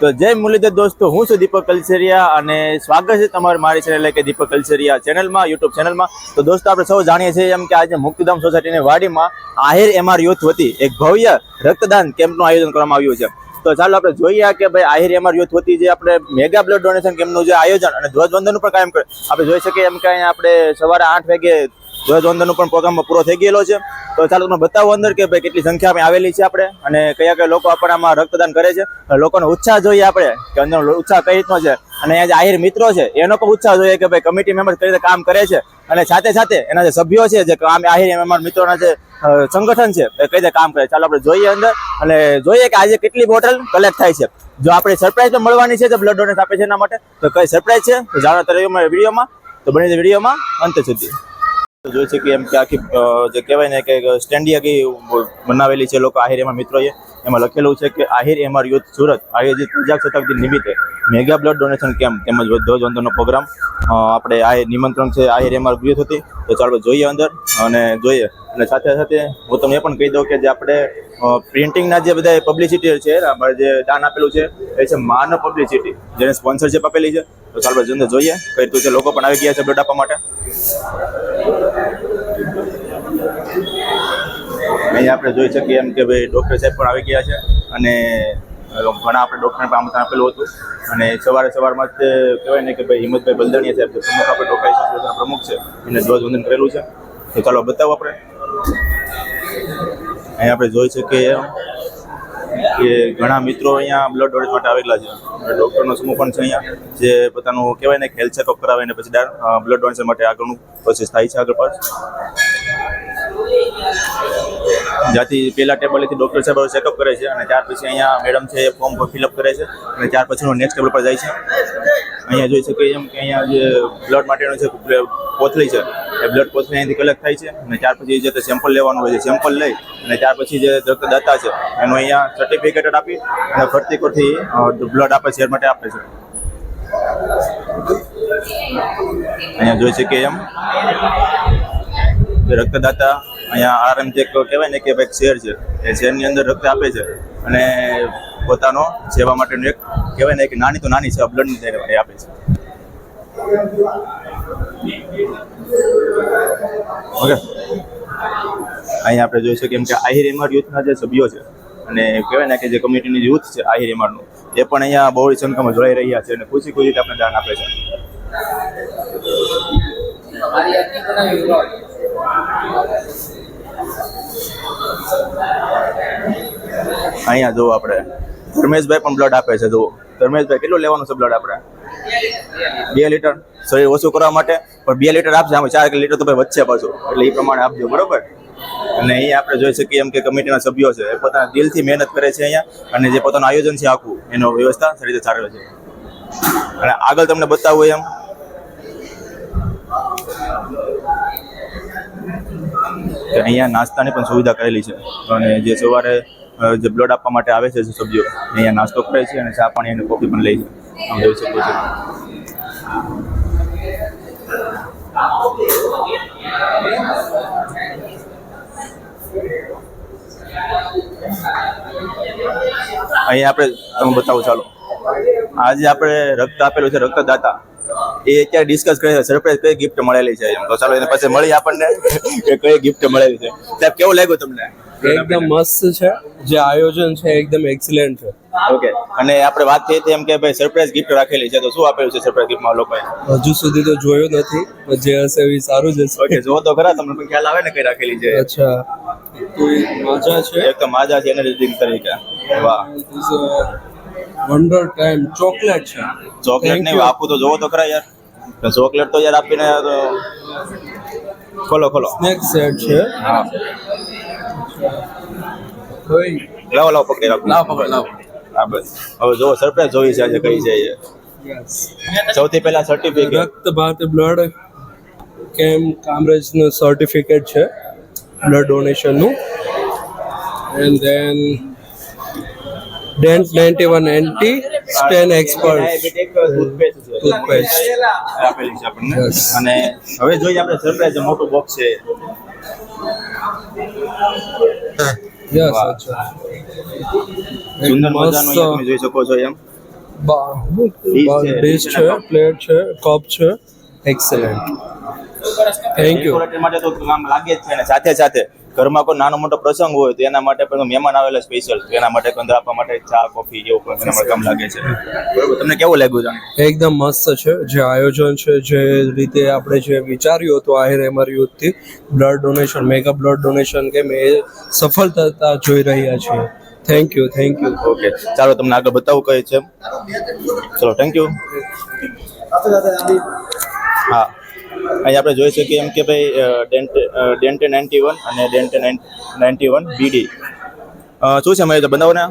તો જય મુરલીધર દોસ્તો, હું છું દીપક કલસરિયા અને સ્વાગત છે તમારું મારી ચેનલ એટલે કે દીપક કલસરિયા ચેનલમાં યુટ્યુબ ચેનલમાં તો દોસ્તો, આપણે સૌ જાણીએ છીએ એમ કે આજે મુક્તિધામ સોસાયટીની વાડીમાં આહિર એમઆર યુથ વતી એક ભવ્ય રક્તદાન કેમ્પનું આયોજન કરવામાં આવ્યું છે. તો ચાલો આપણે જોઈએ કે ભાઈ આહિર એમઆર યુથ વતી જે આપણે મેગા બ્લડ ડોનેશન કેમ્પનું જે આયોજન અને ધ્વજવંદનનું પણ કાયમ કરે. આપણે જોઈ શકીએ એમ કે આપણે સવારે આઠ વાગે ધ્વજવંદનનો પણ પ્રોગ્રામ પૂરો થઈ ગયેલો છે. તો ચાલો તમને બતાવો અંદર કે ભાઈ કેટલી સંખ્યામાં આવેલી છે આપણે અને કયા કયા લોકો આપણે આમાં રક્તદાન કરે છે. લોકોનો ઉત્સાહ જોઈએ આપણે કે અંદર ઉત્સાહ કઈ રીતનો છે. અને અહીંયા જે આહિર મિત્રો છે, એનો પણ ઉત્સાહ જોઈએ કે ભાઈ કમિટી મેમ્બર કઈ રીતે કામ કરે છે. અને સાથે સાથે એના જે સભ્યો છે, જે કામ આહિર મેમ્બર મિત્રોના જે સંગઠન છે, એ કઈ રીતે કામ કરે. ચાલો આપણે જોઈએ અંદર અને જોઈએ કે આજે કેટલી બોટલ કલેક્ટ થાય છે. જો આપણે સરપ્રાઈઝ પણ મળવાની છે જે બ્લડ ડોનેટ આપે છે એના માટે. તો કઈ સરપ્રાઈઝ છે, તો જાણો ત્યારે વિડીયોમાં. તો બની વિડીયોમાં. અંત સુધી. જોઈ શકીએ એમ કે આખી જે કહેવાય ને કે સ્ટેન્ડી આખી બનાવેલી છે, લોકો આહિર એમાં મિત્રોએ એમાં લખેલું છે કે આહિર એમઆર યુથ સુરત આયોજિત પ્રજાસત્તાક શતાબ્દી નિમિત્તે મેગા બ્લડ ડોનેશન કેમ્પ તેમજ ધ્વજવંદનનો પ્રોગ્રામ આપણે આ નિમંત્રણ છે, આહિર એમઆર યુથ હતી. તો ચાલો જોઈએ અંદર અને જોઈએ. અને સાથે સાથે હું તમને પણ કહી દઉં કે જે આપણે પ્રિન્ટિંગના જે બધા પબ્લિસિટી છે આપણે જે દાન આપેલું છે, એ છે માનવ પબ્લિસિટી જેને સ્પોન્સરશિપ આપેલી છે. તો ચાલો અંદર જોઈએ. કઈ રીતનું છે લોકો પણ આવી ગયા છે બ્લડ આપવા માટે. અહીંયા આપણે જોઈ શકીએ એમ કે ભાઈ ડૉક્ટર સાહેબ પણ આવી ગયા છે અને ઘણા આપણે ડૉક્ટરને પણ આમંત્રણ આપેલું હતું. અને સવારે સવારમાં જ કહેવાય ને કે ભાઈ હિંમતભાઈ બલદાણીયા સાહેબ છે પ્રમુખ આપણે ડોક્ટર એસોસિએશનના પ્રમુખ છે એને ધ્વજવંદન કરેલું છે. તો ચાલો બતાવો આપણે. અહીંયા આપણે જોઈ શકીએ કે ઘણા મિત્રો અહીંયા બ્લડ ડોનેટ માટે આવેલા છે. ડૉક્ટરનો સમૂહ પણ છે અહીંયા, જે પોતાનું કહેવાય ને હેલ્થ ચેકઅપ કરાવે ને પછી બ્લડ ડોનેશન માટે આગળનું પ્રોસેસ થાય છે આગળ પાસ જ્યાંથી પહેલા ટેબલેથી ડૉક્ટર સાહેબ ચેકઅપ કરે છે અને ત્યાર પછી અહીંયા મેડમ છે એ ફોર્મ ફિલઅપ કરે છે અને ત્યાર પછીનું નેક્સ્ટ ટેબલ પર જાય છે. અહીંયા જોઈ શકીએ એમ કે અહીંયા જે બ્લડ માટેનું છે પોથલી છે, એ બ્લડ પોથલી અહીંથી કલેક્ટ થાય છે અને ત્યાર પછી જે સેમ્પલ લેવાનું હોય છે સેમ્પલ લઈ અને ત્યાર પછી જે રક્તદાતા છે, એનું અહીંયા સર્ટિફિકેટ આપી અને ફરતી કોરથી બ્લડ આપે છે માટે આપે છે. અહીંયા જોઈ શકીએ એમ. રક્તદાતા અહીંયા આરએમ એક કહેવાય ને કે ભાઈ શેર છે, એ શેરની અંદર રક્ત આપે છે. અને પોતાનો સેવા માટેનું એક કહેવાય ને કે નાની તો નાની છે બ્લડની એ આપે છે. ઓકે. અહીંયા આપણે જોઈ શકીએ કે આહિર એમઆર યુથના જે સભ્યો છે, અને કહેવાય ને કે જે કમ્યુનિટીની યુથ છે, આહિર એમઆરનું, એ પણ અહીંયા બહોળી સંખ્યામાં જોડાઈ રહ્યા છે અને ખુશી ખુશી આપણે દાન આપે છે. અહીંયા જુઓ આપણે. ધર્મેશભાઈ પણ બ્લડ આપે છે, જુઓ. ધર્મેશભાઈ, કેટલું લેવાનું છે બ્લડ આપણે? બે લીટર શરીર ઓછું કરવા માટે, પણ બે લીટર આપશે. આમાં ચાર લીટર તો ભાઈ વચ્ચે પાછું. એટલે એ પ્રમાણે આપજો, બરોબર? અને અહીંયા આપણે જોઈ શકીએ એમ કે કમિટીના સભ્યો છે. એ પોતાના દિલથી મહેનત કરે છે અહીંયા, અને જે પોતાનું આયોજન છે આખું, એનો વ્યવસ્થા સારી રીતે ચાલે છે. અને આગળ તમને બતાવવું એમ કે અહીંયા નાસ્તાની પણ સુવિધા કરેલી છે. અને જે સવારે જે બ્લડ આપવા માટે આવે છે સભ્યો અહીંયા નાસ્તો કરે છે અને ચા પાણી અને કોફી પણ લે છે શકો છો અહીંયા આપણે, તમે બતાવો, ચાલો. આજે આપણે રક્ત આપેલું છે રક્તદાતા. એ અત્યારે ડિસ્કસ કરે છે સરપ્રાઈઝ કઈ ગિફ્ટ મળેલી છે. તો ચાલો એને પાસે મળી આપણને કે કઈ ગિફ્ટ મળેલી છે. સાહેબ કેવું લાગ્યું તમને? એકદમ મસ્ત છે. જે આયોજન છે એકદમ એક્સિલન્ટ છે. ઓકે. અને આપણે વાત થઈ હતી એમ કે ભાઈ સરપ્રાઈઝ ગિફ્ટ રાખેલી છે તો શું આપેલું છે સરપ્રાઈઝ ગિફ્ટમાં લોકોએ? હજુ સુધી તો જોયું નથી જે હશે એ સારું જ હશે. ઓકે જો તો ખરા તમને પણ ખ્યાલ આવે ને કઈ રાખેલી છે. અચ્છા. કોઈ મજા છે? એક તો માજા છે એનર્જી તરીકે. વાહ. વન્ડર ટાઈમ ચોકલેટ છે. ચોકલેટ નહીં આપું તો જોવો તો ખરા યાર. તો ચોકલેટ તો યાર આપીને તો ખોલો ખોલો. સ્નેક સેટ છે. હા. લાવો લાવો પકડી રાખો. લાવ પકડ લાવો. હા બસ. હવે જો સરપ્રાઈઝ જોઈ છે આજે કઈ છે. સૌથી પહેલા સર્ટિફિકેટ રક્ત ભાત બ્લડ કેમ કામરેજનું સર્ટિફિકેટ છે? Blood ડોનેશનનું and then Dente ninety one anti stain expert toothpaste આપેલી છે આપણને અને હવે જોઈએ આપણે સરપ્રાઈઝ મોટું બોક્સ છે. યસ અચ્છા. સુંદર મજાનું તમે જોઈ શકો છો એમ. ડીશ છે. પ્લેટ છે કપ છે એક્સેલન્ટ થેન્ક યુ માટે તો કામ લાગે જ છે અને સાથે સાથે ઘરમાં કોઈ નાનો મોટો પ્રસંગ હોય તો એના માટે પણ મહેમાન આવેલા સ્પેશિયલ એના માટે કંદ આપવા માટે ચા કોફી એવું પણ એના માટે કામ લાગે છે. બરોબર તમને કેવું લાગ્યું જાણે એકદમ મસ્ત છે. જે આયોજન છે જે રીતે આપણે જે વિચાર્યું હતું Ahir MR યુથથી blood donation mega blood donation કે એ સફળતા જોઈ રહ્યા છીએ. Thank you thank you okay ચાલો તમને આગળ બતાવું કહે છે. ચલો થેન્ક યુ હા. અહીં આપણે જોઈ શકીએ એમ કે ભાઈ ડેન્ટ ડેન્ટે નાઇન્ટી વન અને ડેન્ટે નાઇન્ટી વન બીડી. શું છે મારે બનાવોને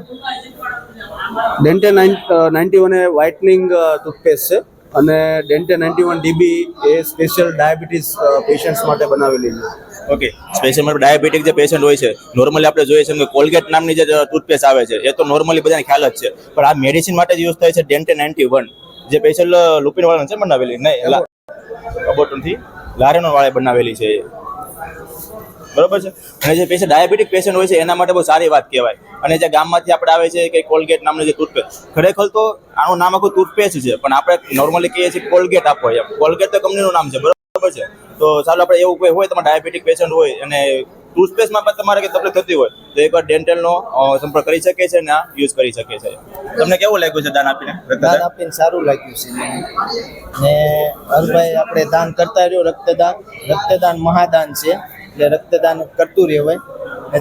ડેન્ટે નાઇન્ટી વન એ વ્હાઇટનિંગ ટૂથપેસ્ટ છે અને ડેન્ટે નાઇન્ટી વન ડીબી એ સ્પેશિયલ ડાયાબિટીસ પેશન્ટ્સ માટે બનાવેલી છે. ઓકે સ્પેશિયલ માટે ડાયાબિટીક જે પેશન્ટ હોય છે નોર્મલી આપણે જોઈએ છીએ કે કોલગેટ નામની જે ટૂથપેસ્ટ આવે છે એ તો નોર્મલી બધાને ખ્યાલ જ છે. પણ આ મેડિસિન માટે જ યુઝ થાય છે ડેન્ટે નાઇન્ટી વન. જે સ્પેશિયલ લુપિન વાળા છે બનાવેલી? નહીં અબોટનથી લારેનો વાળે બનાવેલી છે બરોબર છે? અને જે પેશન્ટ ડાયાબિટીક પેશન્ટ હોય છે, એના માટે બહુ સારી વાત કહેવાય. અને જે ગામમાંથી આપણે આવે છે કે કોલગેટ નામનું જે ટૂથપેસ્ટ, ખરેખર તો આનું નામ આખું ટૂથપેસ્ટ છે, પણ આપણે નોર્મલી કહીએ છીએ કોલગેટ આપો એમ. કોલગેટ તો કંપનીનું નામ છે, બરોબર છે? તો ચાલો આપણે એવું કોઈ હોય, તમારે ડાયાબિટીક પેશન્ટ હોય અને ટૂથપેસ્ટમાં પણ તમારે કે તકલીફ થતી હોય, તો એકવાર ડેન્ટલનો સંપર્ક કરી શકે છે અને આ યુઝ કરી શકે છે તમને કેવું લાગ્યું છે દાન આપીને દાન આપીને સારું લાગ્યું છે ને હરભાઈ આપણે દાન કરતા રહ્યો રક્તદાન. રક્તદાન મહાદાન છે, એટલે રક્તદાન કરતું રહેવાય.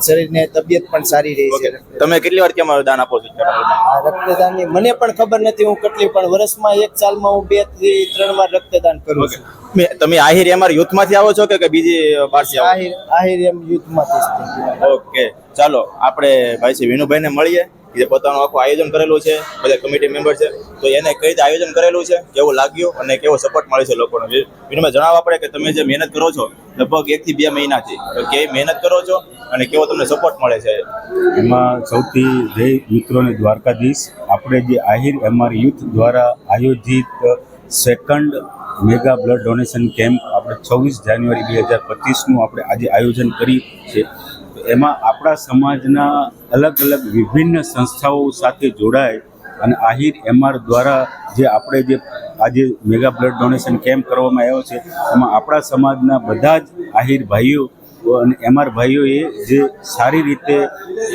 શરીરની તબિયત પણ સારી રહે છે. તમે કેટલી વાર કેમ દાન આપો છો? રક્તદાનની મને પણ ખબર નથી હું કેટલી પણ વર્ષમાં એક સાલમાં હું બેથી ત્રણ વાર રક્તદાન કરું છું. તમે આહિર એમઆર યુથમાંથી આવો છો કે બીજી આવો આહિર આહિર એમ યુથમાંથી ઓકે ચાલો આપણે ભાઈ શ્રી વિનુભાઈને મળીએ. જે પોતાનું આખું આયોજન કરેલું છે, બધા કમિટી મેમ્બર છે, તો એને કઈ રીતે આયોજન કરેલું છે, કેવું લાગ્યું અને કેવો સપોર્ટ મળે છે લોકોનો? વિ- જણાવવા પડે કે તમે જે મહેનત કરો છો, લગભગ એક થી બે મહિનાથી કે મહેનત કરો છો અને કેવો તમને સપોર્ટ મળે છે? એમાં સૌથી જય મિત્રોને દ્વારકાધીશ. આપણે જે આહિર એમઆર યુથ દ્વારા આયોજિત second mega blood donation camp આપણે છવ્વીસ જાન્યુઆરી બે હજાર પચીસનું આપણે આજે આયોજન કરી છે. એમાં આપણા સમાજના અલગ અલગ વિભિન્ન સંસ્થાઓ સાથે જોડાય અને આહિર એમઆર દ્વારા જે આપણે જે આજે મેગા બ્લડ ડોનેશન કેમ્પ કરવામાં આવ્યો છે, એમાં આપણા સમાજના બધા જ આહિર ભાઈઓ અને એમઆર ભાઈઓએ જે સારી રીતે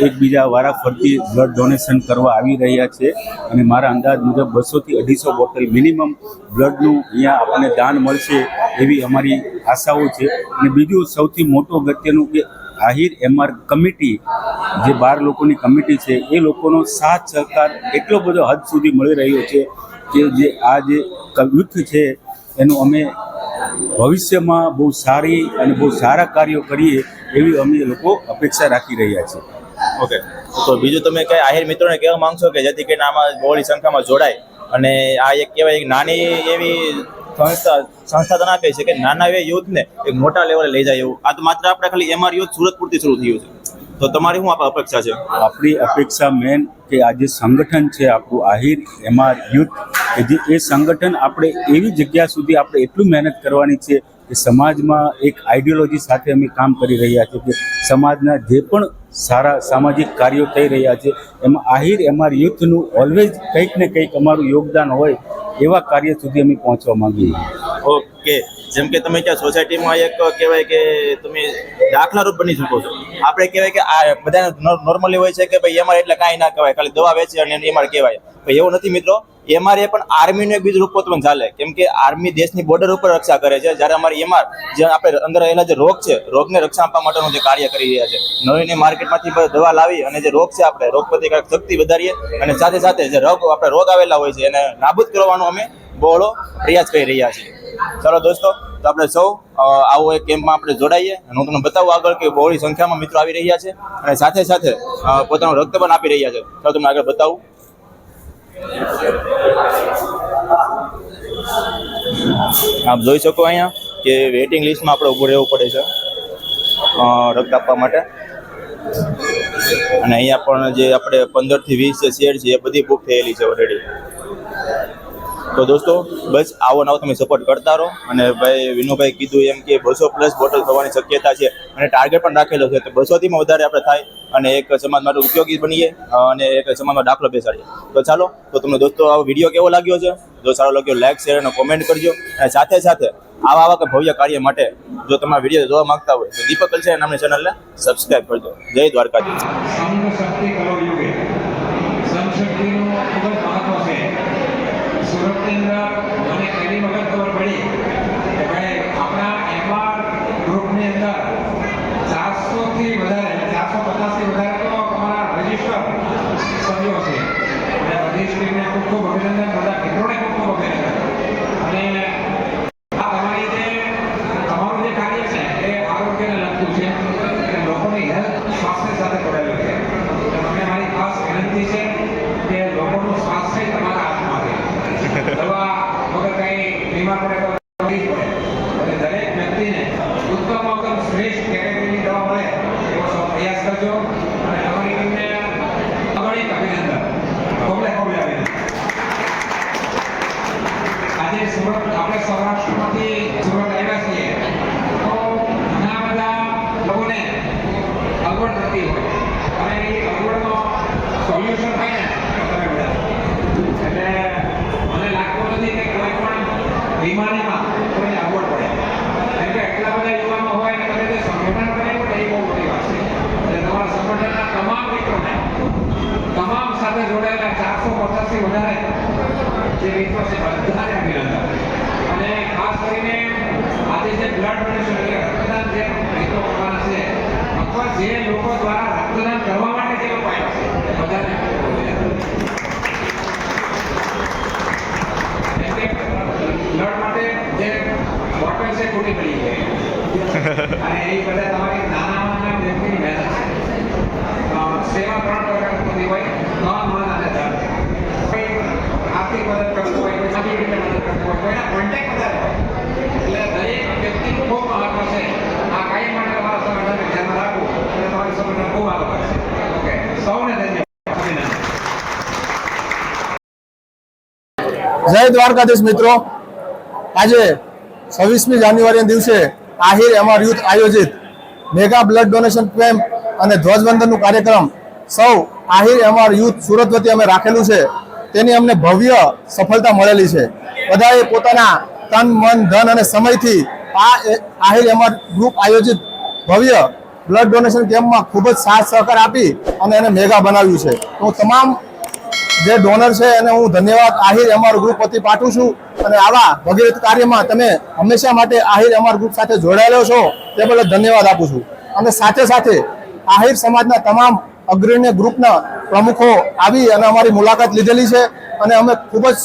એકબીજા વારાફરતી બ્લડ ડોનેશન કરવા આવી રહ્યા છે અને મારા અંદાજ મુજબ બસોથી અઢીસો બોટલ મિનિમમ બ્લડનું અહીંયા આપણને દાન મળશે એવી અમારી આશાઓ છે. અને બીજું સૌથી મોટું અગત્યનું કે આહિર એમઆર કમિટી, જે બાર લોકોની કમિટી છે, એ લોકોનો સાથ સહકાર એટલો બધો હદ સુધી મળી રહ્યો છે કે જે આ જે યુથ છે, એનું અમે ભવિષ્યમાં બહુ સારી અને બહુ સારા કાર્યો કરીએ એવી અમે લોકો અપેક્ષા રાખી રહ્યા છીએ. ઓકે. તો બીજું તમે કઈ આહિર મિત્રોને કહેવા માંગશો કે જેથી કરીને આમાં બહોળી સંખ્યામાં જોડાય? અને આ એક કહેવાય એક નાની એવી સંસ્થા સંસ્થા તો ના કે નાના એવા યુથને એક મોટા લેવલે લઈ જાય એવું. આ તો માત્ર આપણે ખાલી એમઆર યુથ સુરત પૂરતી શરૂ થયું છે. તો તમારી શું અપેક્ષા છે? આપણી અપેક્ષા મેન કે આ જે સંગઠન છે, આપણું આહિર એમાં યુથ, કે જે એ સંગઠન આપણે એવી જગ્યા સુધી આપણે એટલું મહેનત કરવાની છે કે સમાજમાં એક આઈડિયોલોજી સાથે અમે કામ કરી રહ્યા છીએ કે સમાજના જે પણ સારા સામાજિક કાર્યો થઈ રહ્યા છે, એમાં આહિર એમાં યુથનું ઓલવેઝ કંઈક ને કંઈક અમારું યોગદાન હોય એવા કાર્ય સુધી અમે પહોંચવા માંગીએ છીએ. ઓકે. જેમ કે તમે ત્યાં સોસાયટીમાં એક કહેવાય કે તમે દાખલારૂપ બની શકો છો. આપણે કહેવાય કે આ બધાને નોર્મલી હોય છે કે ભાઈ એમાં એટલે કાંઈ ના કહેવાય, ખાલી દવા વેચે અને એમાં કહેવાય. ભાઈ એવું નથી મિત્રો. એમઆર એ પણ આર્મીનું એક બીજું રૂપ પણ ચાલે. કેમ કે આર્મી દેશની બોર્ડર ઉપર રક્ષા કરે છે. જ્યારે અમારી એમઆર જે આપણે અંદર રહેલા જે રોગ છે, રોગને રક્ષા આપવા માટેનું જે કાર્ય કરી રહ્યા છે. નવી નવી માર્કેટમાંથી દવા લાવી અને જે રોગ છે આપણે, રોગ પ્રતિકારક શક્તિ વધારીએ અને સાથે સાથે જે રોગ, આપણે રોગ આવેલા હોય છે, એને નાબૂદ કરવાનો અમે બહોળો પ્રયાસ કરી રહ્યા છીએ. ચાલો દોસ્તો, તો આપણે સૌ આવો એક કેમ્પમાં આપણે જોડાઈએ. અને હું તમને બતાવું આગળ કે બહોળી સંખ્યામાં મિત્રો આવી રહ્યા છે અને સાથે સાથે પોતાનું રક્ત પણ આપી રહ્યા છે. ચાલો તમને આગળ બતાવું. આપ જોઈ શકો અહીંયા કે વેઇટિંગ લિસ્ટમાં આપણે ઊભું રહેવું પડે છે રક્ત આપવા માટે. અને અહીંયા પણ જે આપણે પંદરથી વીસ જે શેર છે એ બધી બુક થયેલી છે ઓલરેડી તો દોસ્તો, બસ આવો નવો તમે સપોર્ટ કરતા રહો. અને ભાઈ, વિનુભાઈ કીધું એમ કે બસો પ્લસ બોટલ થવાની શક્યતા છે અને ટાર્ગેટ પણ રાખેલો છે. તો બસોથીમાં વધારે આપણે થાય અને એક સમાજ માટે ઉપયોગી બનીએ, અને એક સમાજમાં દાખલો બેસાડીએ. તો ચાલો, તો તમને દોસ્તો, આ વીડિયો કેવો લાગ્યો છે? જો સારો લાગ્યો લાઈક શેર અને કોમેન્ટ કરજો. અને સાથે સાથે આવા આવા ભવ્ય કાર્ય માટે જો તમારા વીડિયો જોવા માંગતા હોય તો દીપક કલસે નામની ચેનલને સબસ્ક્રાઈબ કરજો. જય દ્વારકાધીશ સંઘ શક્તિ કરો યુગે સંઘ શક્તિનું ખૂબ જ મહત્વ છે સુરતની અંદર મને પહેલી વખત ખબર પડી કે ભાઈ આપણા એમઆર ગ્રુપની અંદર ચારસોથી વધારે ચારસો પચાસથી વધારે તો અમારા રજિસ્ટર સભ્યો છે અને બધી સ્ટીમને ખૂબ ખૂબ અભિનંદન બધા મિત્રોને ખૂબ ખૂબ અભિનંદન અને આ તમારી જે તમારું જે કાર્ય છે એ આરોગ્યને લગતું છે અને લોકોની હેલ્થ સ્વાસ્થ્ય સાથે જોડાયેલું છે એટલે મને મારી ખાસ વિનંતી છે કે લોકોનું સ્વાસ્થ્ય તમારા હાથમાં છે દવા વગર કંઈ બીમાર પડે તો કરવી જ પડે એટલે દરેક વ્યક્તિને ઉત્તમ ઉત્તમ શ્રેષ્ઠ કેટેગરીની દવા મળે એવો સૌ પ્રયાસ કરજો અને તમારી ટીમને અગણિત અભિનંદન કોબલે કોબલે અભિનંદન આજે સુરત આપણે સૌરાષ્ટ્રમાંથી સુરત આવ્યા છીએ તો ઘણા બધા લોકોને અગવડ થતી હોય. અને એ અગવડનો સોલ્યુશન થાય ને, એટલે મને લાગતું નથી કે કોઈ પણ વિમાનીમાં કોઈને અગવડ પડે કેમ કે એટલા બધા યુવાનો હોય અને તમે સંગઠન ને, એ બહુ મોટી વાત છે. એટલે તમારા સંગઠનના તમામ મિત્રોને, તમામ સાથે જોડાયેલા ચારસો પચાસથી વધારે જે મિત્રો છે, બધાને અભિનંદન. અને ખાસ કરીને આજે જે બ્લડ ડોનેશન, એટલે રક્તદાન જે મિત્રો કરવાના છે, અથવા જે લોકો દ્વારા રક્તદાન કરવા માટે જે લોકો આવ્યા છે એ બધાને ખૂબ ખૂબ અભિનંદન કેમ કે બ્લડ માટે જે બોટલ છે ખોટી પડી ગઈ અને એ બધા તમારી નાનામાં નાના વ્યક્તિની મહેનત છે. સેવા ત્રણ પ્રકાર સુધી હોય નોન મન અને ધન. આર્થિક મદદ કરતું હોય સામાજિક રીતે મદદ કરતું હોય કોઈના કોન્ટેક્ટ વધારે હોય. એટલે દરેક વ્યક્તિનું ખૂબ મહત્વ છે. આ કાંઈ માટે તમારા સંગઠનને ધ્યાનમાં રાખવું અને તમારી સંગઠન ખૂબ આગળ વધશે. ઓકે, સૌને ધન્યવાદ. જય દ્વારકાધીશ મિત્રો. આજે છવ્વીસમી જાન્યુઆરીના દિવસે આહિર એમઆર યુથ આયોજિત મેગા બ્લડ ડોનેશન કેમ્પ અને ધ્વજવંદનનું કાર્યક્રમ સૌ આહિર એમઆર યુથ સુરત વતી અમે રાખેલું છે. તેની અમને ભવ્ય સફળતા મળેલી છે. બધાએ પોતાના તન, મન, ધન અને સમયથી આ આહિર એમઆર ગ્રુપ આયોજિત ભવ્ય બ્લડ ડોનેશન કેમ્પમાં ખૂબ જ સાથ સહકાર આપી અને એને મેગા બનાવ્યું છે. હું તમામ જે ડોનર છે એને હું ધન્યવાદ આહિર અમાર ગ્રુપ વતી પાઠવું છું. અને આવા ભગીરથ કાર્યમાં તમે હંમેશા માટે આહિર અમાર ગ્રુપ સાથે જોડાયેલો છો. તે બદલ ધન્યવાદ આપું છું. અને સાથે સાથે આહિર સમાજના તમામ અગ્રણી ગ્રુપના પ્રમુખો આવી અને અમારી મુલાકાત લીધેલી છે અને અમે ખૂબ જ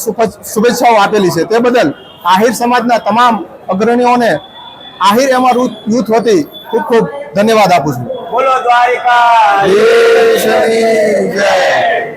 શુભેચ્છાઓ આપેલી છે. તે બદલ આહિર સમાજના તમામ અગ્રણીઓને આહિર અમાર યુથ વતી ખૂબ ખૂબ ધન્યવાદ આપું છું. બોલો દ્વારિકા. જય